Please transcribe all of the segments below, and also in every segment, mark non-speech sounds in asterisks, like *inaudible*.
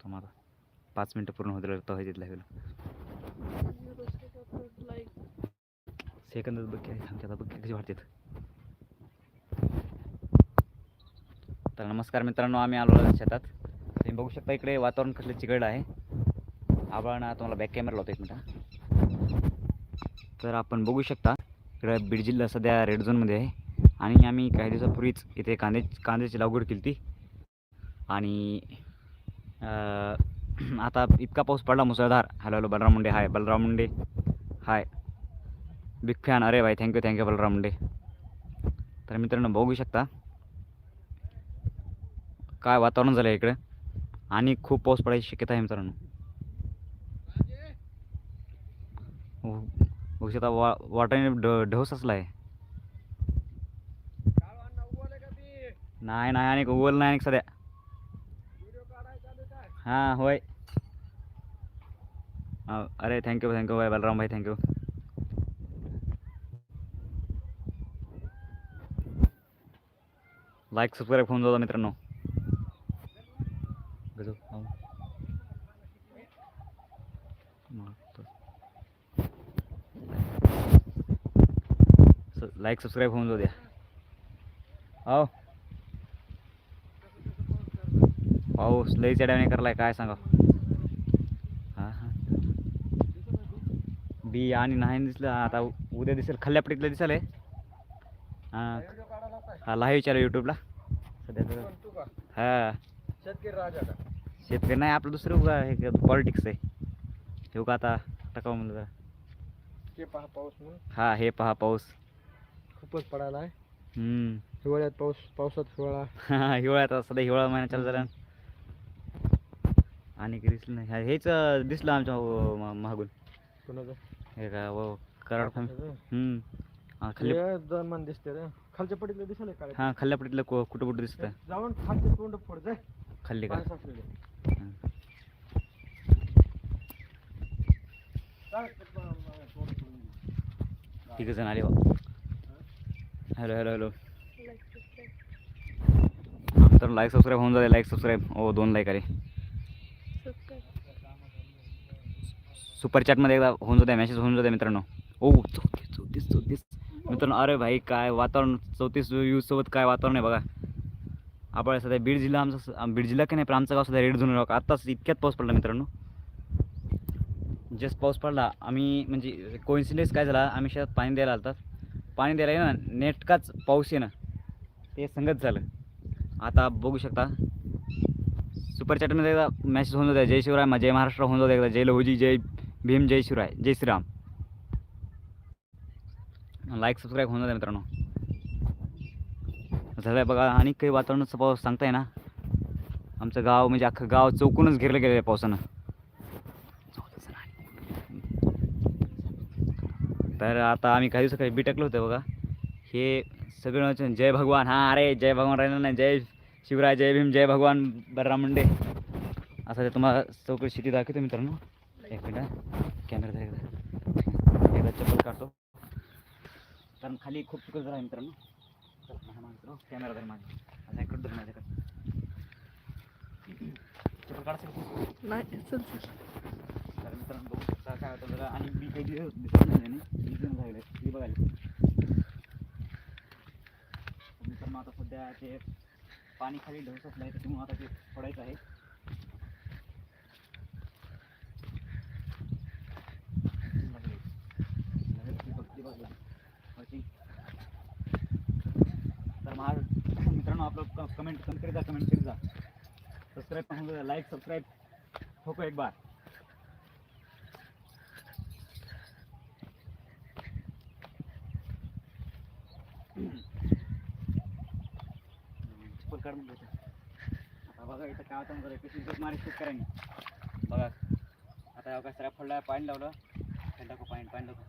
थांब आता. पाच मिनटं पूर्ण होतील तेव्हा तिथला गेलो सेकंदच बघ की थांबते आता बघ कशी वाटते तर नमस्कार मित्रांनो आम्ही आलो शेतात. तुम्ही बघू शकता इकडे वातावरण कसलं चिकड आहे. आबाळानं तुम्हाला बॅक कॅमेरा लावतो एक मिनटा तर आपण बघू शकता इकडे बीड जिल्हा सध्या रेड झोनमध्ये आहे. आणि आम्ही काही दिवसापूर्वीच इथे कांदे कांद्याची लागवड केली ती आणि *clears throat* आता इतका पाऊस पडला मुसळधार. Hello hello Balram Munde. Hi Balram Munde. Hi big fan अरे भाई थँक्यू थँक्यू बलराम मुंडे. तर मित्रांनो बघू शकता. काय वातावरण झालं आहे इकडं? आणि खूप पाऊस पडायची शक्यता आहे मित्रांनो. बघू शकता वा वाटाने ढवस असला आहे नाही नाही आणि उगवलं नाही आणि सध्या. हां होय। अरे थँक्यू थँक्यू भाई बलराम भाई थँक्यू लाईक सबस्क्राईब होऊन जाऊ मित्रांनो. लाईक सबस्क्राईब होऊन जाऊ द्या. हो पाऊस लई चढावणे करलाय काय सांगा हां हां. बी आणि नाही दिसलं आता उद्या दिसेल खल्ल्यापट्टीतलं दिसेल आहे हां हा लाईव्ह विचार यूट्यूबला. सध्या हां. शेतकरी नाही आपलं दुसरं उगा हे पॉलिटिक्स आहे. हे उगा आता टाकावं म्हणलं जरा. पहा पाऊस म्हणून. हा हे पहा पाऊस. खूपच पडायला आहे हम्म. हिवाळ्यात पाऊस पावसात हिवाळा. हिवाळ्यात आता सध्या हिवाळा महिना चालू झाला आणि दिसलं नाही. हा- हेच अं, दिसलं आमच्या अं, मा- मागून. कुणाचं? हे का व कराड फार्म? हम्म. हा खाली हे दोन मन दिसते रे. खालच्या पडीतलं दिसले काय हा खाल्ल्यापट्टीतलं को कुठं कुठं दिसत जाऊन खालचे तोंड फोड जाय खाल्ली का? पाय साचलेले. हं. चाल, तोंड फोडून. तिघ जण आले हॅलो हॅलो हॅलो. तर लाईक सबस्क्राईब होऊन जाते. लाईक सबस्क्राईब ओ दोन लाईक आले. सुपर चॅटमध्ये एकदा होऊन जाते मेसेज होऊन जाते मित्रांनो. ओ चौतीस चौतीस चौतीस. मित्रांनो अरे भाई काय वातावरण? चौतीस यूजसोबत काय वातावरण आहे बघा. आपण सध्या बीड जिल्हा आमचा बीड जिल्हा की नाही पण आमचं गाव सध्या रेड झोन आत्ताच इतक्यात पाऊस पडला मित्रांनो. जस्ट पाऊस पडला. आम्ही म्हणजे कोइन्सिडन्स काय झाला? आम्ही शेतात पाणी द्यायला आलतात पाणी द्यायला येणं नेटकाच पाऊस आहे ना ते संगत झालं. आता बघू शकता. सुपर चॅटमध्ये एकदा मॅसेज होऊन जाते जय शिवराय जय महाराष्ट्र होऊन जाते एकदा. जय लहुजी जय भीम जय शिवराय जय श्रीराम. लाईक सबस्क्राईब होऊन जाते मित्रांनो. झालं आहे बघा आणि काही वातावरणाचं पाऊस सांगताय ना. आमचं गाव म्हणजे अख्खं गाव चौकूनच घेरलं गेलं आहे पावसानं. तर आता आम्ही काही दिवसाखाली बिटकलो टाकलं होतं बघा. हे सगळं म्हणजे जय भगवान. हां अरे जय भगवान राहिलं नाही. जय शिवराय जय भीम जय भगवान बलराम मुंडे. असं ते तुम्हाला चौकशी शेती दाखवतो मित्रांनो. एक मिनिट कॅमेरा धर एकदा एकदा चप्पल काढतो कारण खाली खूप चिकल झाला मित्रांनो. कॅमेरा धर माझ्या आता इकडं धर माझ्याकडे चप्पल काढायचं नाही चल चल. तर मित्रांनो बघू शकता काय होतं जरा. आणि बी काही दिवस दिसत नाही आणि बी पण झालेलं आहे. बी बघायला. मित्रांनो आता सध्या ते पाणी खाली ढवस असलं आहे त्याच्यामुळे आता ते पडायचं आहे तर महा मित्रांनो आपलं कमेंट कमेंट करीत जा कमेंट करीत जा. सबस्क्राईब पण लाईक सबस्क्राईब ठोको एक बार आता बघा इथं काय होतं बघा कशी जोक शेतकऱ्यांनी. बघा आता बघा सऱ्या फळला पाणी लावलं. पाणी पाणी पाणी टाकू.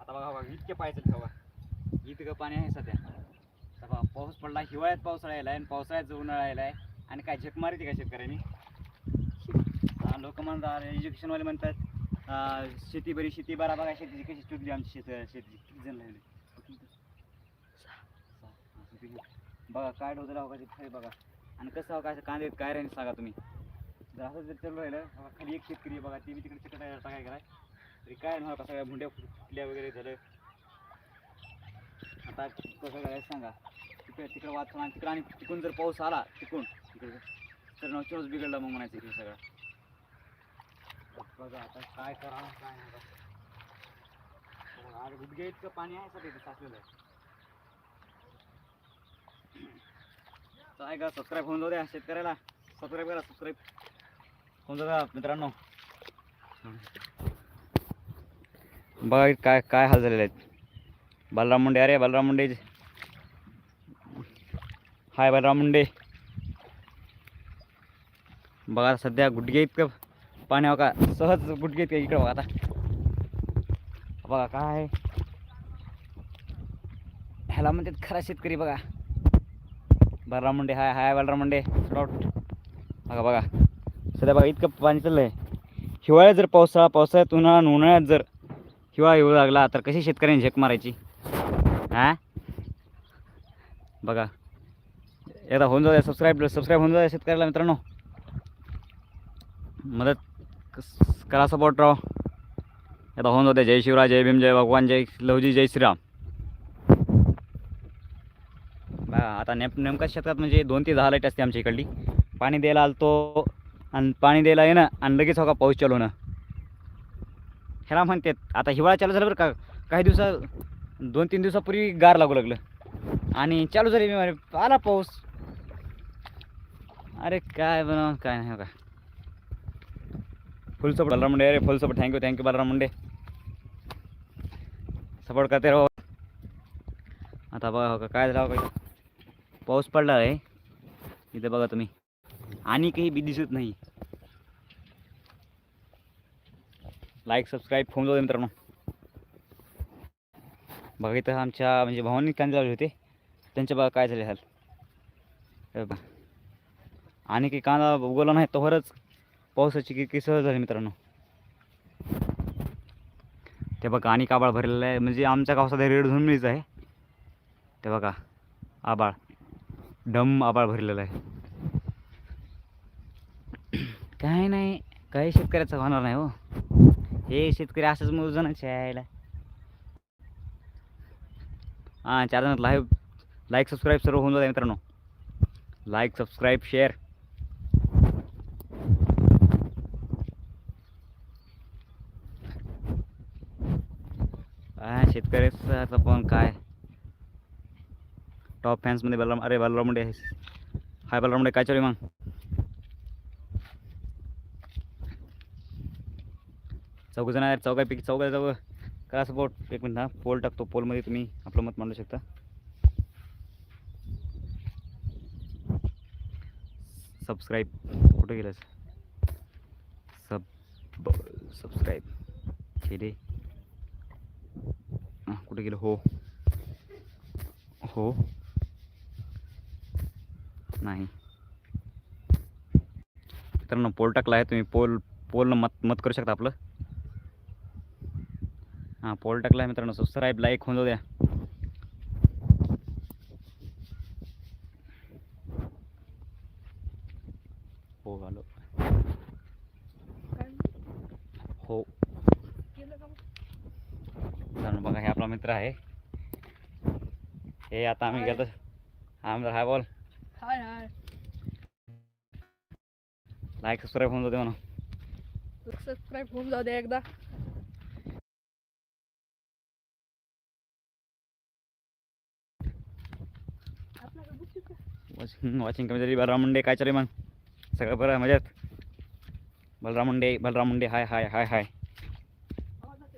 आता बघा बघा इतके पाहिजे बघा. इतकं पाणी आहे सध्या. पाऊस पडला हिवाळ्यात पावसाळा यायला आणि पावसाळ्यात उन्हाळा यायला आहे आणि काय झक मारते का शेतकऱ्यांनी? लोक म्हणतात एज्युकेशनवाले म्हणतात शेती बरी शेती बरा बघा शेतीची कशी चुकली आमची शेत शेती किती जण राहिले बघा काय डोजला बघा का बघा. आणि कसं हो काय कांदे काय राहील सांगा तुम्ही. जर असं जर चालू राहिलं खाली एक शेतकरी बघा ते मी तिकडे चिकट काय करा तरी काय नाही सगळ्या भुंड्या फुटल्या वगैरे झालं? आता कसं करायचं सांगा. तिकडे तिकडे वाचून आणि तिकडे आणि तिकडून जर पाऊस आला तिकडून. तिकडे तर नवचोच बिघडला मग म्हणायचं इकडे सगळं. बघा आता काय करा काय नाही आता. गुडघे इतकं पाणी आहे सर इथे साचलेलं आहे. काय का सबस्क्राईब होऊन जाऊ द्या शेतकऱ्याला. सबस्क्राईब करा सबस्क्राईब होऊन जाऊ मित्रांनो. बघा काय काय हाल झालेले आहेत. बलराम मुंडे अरे बलराम मुंडे. हाय बलराम मुंडे. बघा सध्या गुडघे इतकं पाणी का सहज गुडघे इतकं इकडं बघा आता. बघा काय. ह्याला म्हणतात खरा शेतकरी बघा. बलराम मुंडे हाय हाय बलराम मुंडे. बघा बघा. सध्या बघा इतकं पाणी चाललं आहे हिवाळ्यात जर पावसाळा पावसाळ्यात उन्हाळा आणि उन्हाळ्यात जर हिवाळा येऊ लागला तर कशी शेतकऱ्यांनी झेक मारायची? हा? बघा. एकदा होऊन जाऊ द्या सबस्क्राईब सबस्क्राईब होऊन जाऊ द्या शेतकऱ्याला मित्रांनो. मदत करा सपोर्ट राव. एकदा होऊन जाऊ द्या जय शिवराय जय भीम जय भगवान जय लवजी जय श्रीराम. बघा आता नेम नेमक्या शेतात म्हणजे दोन ते दहा लाइट असते आमच्या इकडली. पाणी द्यायला आलतो आणि पाणी द्यायला येणं आणि लगेच हो का पाऊस चालू ना ह्याला म्हणतात आता हिवाळा चालू झाला बरं का काही दिवसा दोन तीन दिवसापूर्वी गार लागू लागलं. आणि चालू झाली मी आला पाऊस. अरे काय बनव काय नाही हो का फुल सपोर्ट बलराम मुंडे अरे full support thank you thank you Balram Munde. Support करते राहो. आता बघा हो का काय झालं हो का पाऊस पडला आहे इथे बघा तुम्ही. आणि काही बी दिसत नाही. लाईक सबस्क्राईब फोन जाऊ दे मित्रांनो. बघा इथं आमच्या म्हणजे भवानी कांदे लावले होते. त्यांच्या बघा काय झाले हाल. हे बघा. आणि काही कांदा उगवला नाही तोवरच पावसाची की सहज झाली मित्रांनो. ते बघा आणि काबाळ भरलेलं आहे. म्हणजे आमच्या गावाचा रेड झोनमीच आहे. ते बघा आबाळ डम आबाळ भरलेलं आहे. काय नाही काही शेतकऱ्याचं होणार नाही हो. हे शेतकरी असंच मोजूनच यायला. हां चार जण लाईव्ह लाईक सबस्क्राईब सर्व होऊन जाते मित्रांनो. लाईक सबस्क्राईब शेअर काय शेतकऱ्याचं पण काय? टॉप फॅन्समध्ये बलराम अरे बलराम मुंडे. आहेस हाय बलराम मुंडे काय चालू मग? चौघ जण आहेत चौघापैकी चौघा चौघ करा सपोर्ट एक मिनिट हा. पोल टाकतो. पोलमध्ये तुम्ही आपलं मत मांडू शकता. सबस्क्राईब कुठं गेलं सब सबस्क्राईब केले. कुठे गेलं? हो. हो. नाही. मित्रांनो पोल टाकला आहे. तुम्ही पोल पोलनं मत मत करू शकता आपलं. हां पोल टाकला आहे मित्रांनो. सबस्क्राईब लाईक होऊन जाऊ द्या हो आलो हो मित्रांनो बघा हे आपला मित्र आहे. हे आता आम्ही गेलो हा मित्र हाय बोल. हाय हाय. लाईक सबस्क्राईब होऊन जाते म्हणा सबस्क्राईब होऊन जाऊ दे एकदा. वॉचिंग वॉचिंग कमी झाली. बलराम मुंडे काय चालू आहे मग? सगळं बरं मजेत? बलराम मुंडे बलराम मुंडे हाय हाय हाय हाय हम्म.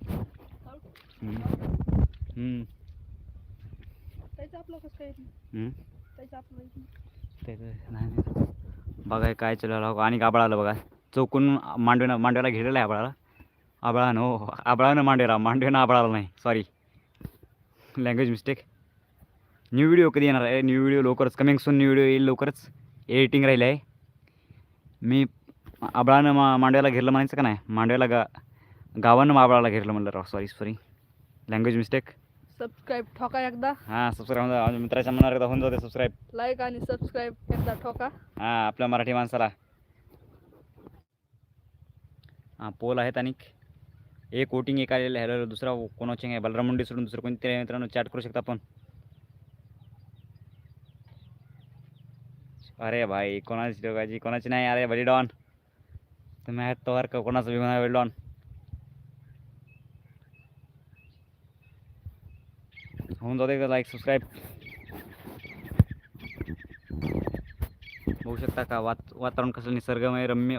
हम्म. त्याचं आपलं कसं काय येत नाही. हम्म. त्याचं आपलं येत नाही. ते तर नाही नाही. बघा हे काय चालू आणि आबळा आलं बघा. चौकून मांडवीनं मांडव्याला घेलेला आहे आबळाला. आबळानं हो. आबळानं मांडवेला मांडवेनं आबळाला नाही. Sorry language mistake new video कधी येणार आहे? न्यू व्हिडिओ लवकरच. कमिंग सून न्यू व्हिडिओ येईल लवकरच. एडिटिंग राहिलं आहे. मी आबळानं मा मांडव्याला घेरलं म्हणायचं का नाही? मांडव्याला गा गावानं आबळाला घेरलं म्हणलं राव. Sorry sorry language mistake subscribe ठोका एकदा. हां सबस्क्राईब माझ्या मित्राच्या मनावर एकदा होऊन जाते सबस्क्राईब लाईक आणि सबस्क्राईब एकदा ठोका. हां आपल्या मराठी माणसाला. हां पोल आहेत आणि एक वोटिंग एक आलेलं आहे. हॅलो दुसरा कोणाचे आहे बलराम मुंडे सोडून दुसरं कोणते मित्रांनो? चॅट करू शकता आपण? अरे भाई कोणाची दोघाची? कोणाची नाही? अरे बली डॉन तुम्ही आहेत तोवर का? कोणाचं विमान आहे डॉन होऊन जाऊ दे लाईक सबस्क्राईब बघू शकता का? वात वातावरण कसं निसर्गमय रम्य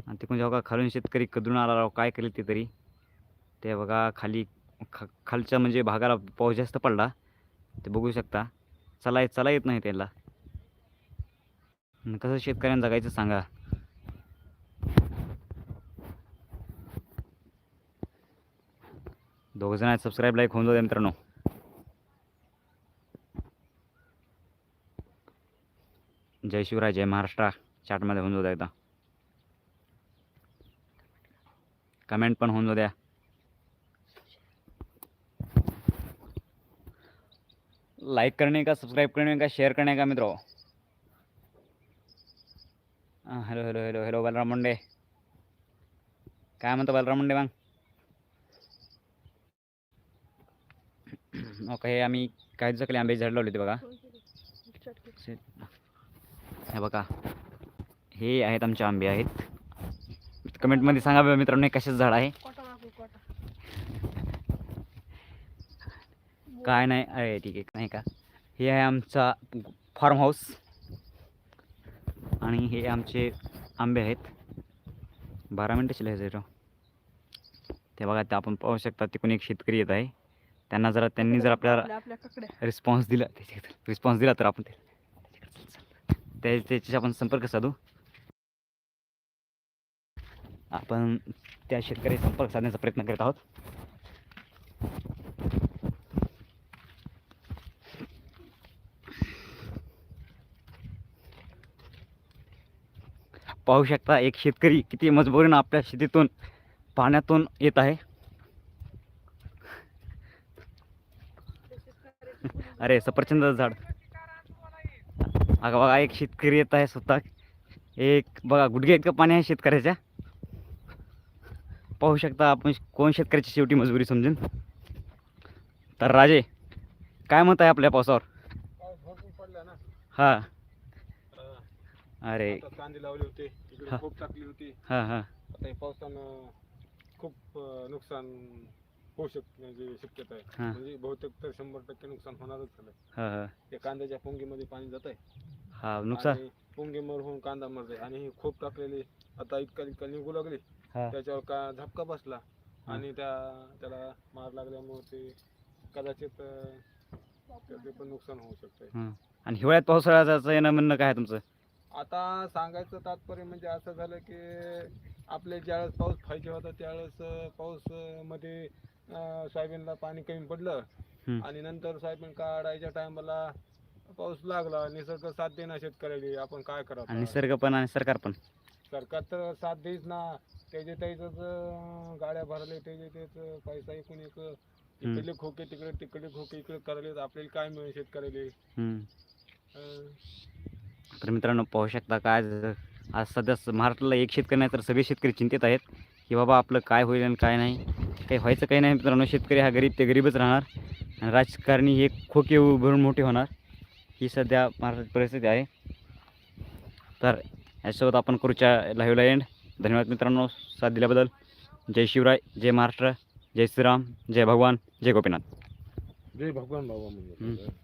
आणि तिकडून जेव्हा का खालून शेतकरी कदरून आला राव काय करेल ते तरी? ते बघा खाली ख खालच्या म्हणजे भागाला पाऊस जास्त पडला ते बघू शकता. चला चला येत नाही त्याला. कसं शेतकऱ्यांना जगायचं सांगा? दोघजण आहेत सबस्क्राईब लाईक होऊन जाऊ मित्रांनो. जय शिवराय जय महाराष्ट्र. चॅटमध्ये होऊन जाऊ द्या एकदा. कमेंट पण होऊन जाऊ द्या. लाईक करणे का सबस्क्राईब करणे का शेअर करणे का मित्र? Hello hello hello hello Balram Munde. काय म्हणतो बलराम मुंडे मग? मग हे आम्ही काही दिवसाकडे आंबे झाड लावले होते बघा. हे बघा हे आहेत आमचे आंबे आहेत. कमेंटमध्ये सांगा मित्रांनो हे कशाचं झाड आहे? काय नाही अरे ठीक आहे नाही का? हे आहे आमचा फार्म हाऊस आणि हे आमचे आंबे आहेत. बारा मिनटं शिलाय झिरो ते बघा ते आपण पाहू शकता तिकडून एक शेतकरी येत आहे. त्यांना जरा त्यांनी जर आपल्याला रिस्पॉन्स दिला रिस्पॉन्स दिला तर आपण ते त्या त्याच्याशी आपण संपर्क साधू. आपण त्या शेतकरी संपर्क साधण्याचा प्रयत्न करत आहोत. पाहू शकता एक शेतकरी किती मजबुरीनं आपल्या शेतीतून पाण्यातून येत आहे. अरे सफरचंदाचं झाड. अगं बघा एक शेतकरी येत आहे स्वतः. एक बघा गुडघे इतकं पाणी आहे शेतकऱ्याच्या. पाहू शकता आपण कोण शेतकऱ्याची शेवटी मजबुरी समजेन. तर राजे काय म्हणत आहे आपल्या पावसावर? हां. अरे. कांदे लावले होते हा. खूप टाकली होती. हां हां. पावसानं खूप नुकसान होऊ शकते म्हणजे शक्यता आहे. हा. म्हणजे बहुतेक तर शंभर टक्के नुकसान होणारच झालं हां हां. त्या कांद्याच्या पुंगीमध्ये पाणी जात आहे हा नुकसान. पुंगी मर होऊन कांदा मरते आणि ही खूप टाकलेली आता इतका इतका निघू लागली. हां. त्याच्यावर का झपका बसला. आणि त्या त्याला मार लागल्यामुळे ते कदाचित अं, त्याचे पण नुकसान होऊ शकते हां. आणि हिवाळ्यात पावसाळ्याचं येणं म्हणणं काय आहे तुमचं? आता सांगायचं तात्पर्य म्हणजे असं झालं की आपले ज्यावेळेस पाऊस पाहिजे होता त्यावेळेस अं, पाऊस अं, मध्ये सोयाबीनला पाणी कमी पडलं. आणि नंतर सोयाबीन काढायच्या टायमाला पाऊस लागला. निसर्ग साथ देणार शेतकऱ्याला. आपण काय करावं? निसर्ग पण आणि सरकार पण. सरकार तर साथ देईच ना. त्याचे त्याच गाड्या भरले त्याचे तेच पैसा एकूण एक इकडले खोके तिकडे तिकडे खोके इकडे करायले आपल्याला काय मिळेल शेतकऱ्याला? तर मित्रांनो पाहू शकता काय. आज सध्या महाराष्ट्राला एक शेतकरी नाही तर सगळे शेतकरी चिंतित आहेत की बाबा आपलं काय होईल आणि काय नाही. काही व्हायचं काही नाही मित्रांनो. शेतकरी हा गरीब ते गरीबच राहणार. आणि राजकारणी हे खोके भरून मोठे होणार. ही सध्या महाराष्ट्राची परिस्थिती आहे. तर यासोबत आपण करूच्या लाईव्हला एंड धन्यवाद मित्रांनो. साथ दिल्याबद्दल. जय शिवराय जय महाराष्ट्र जय श्रीराम जय भगवान जय गोपीनाथ. जय भगवान हम्म.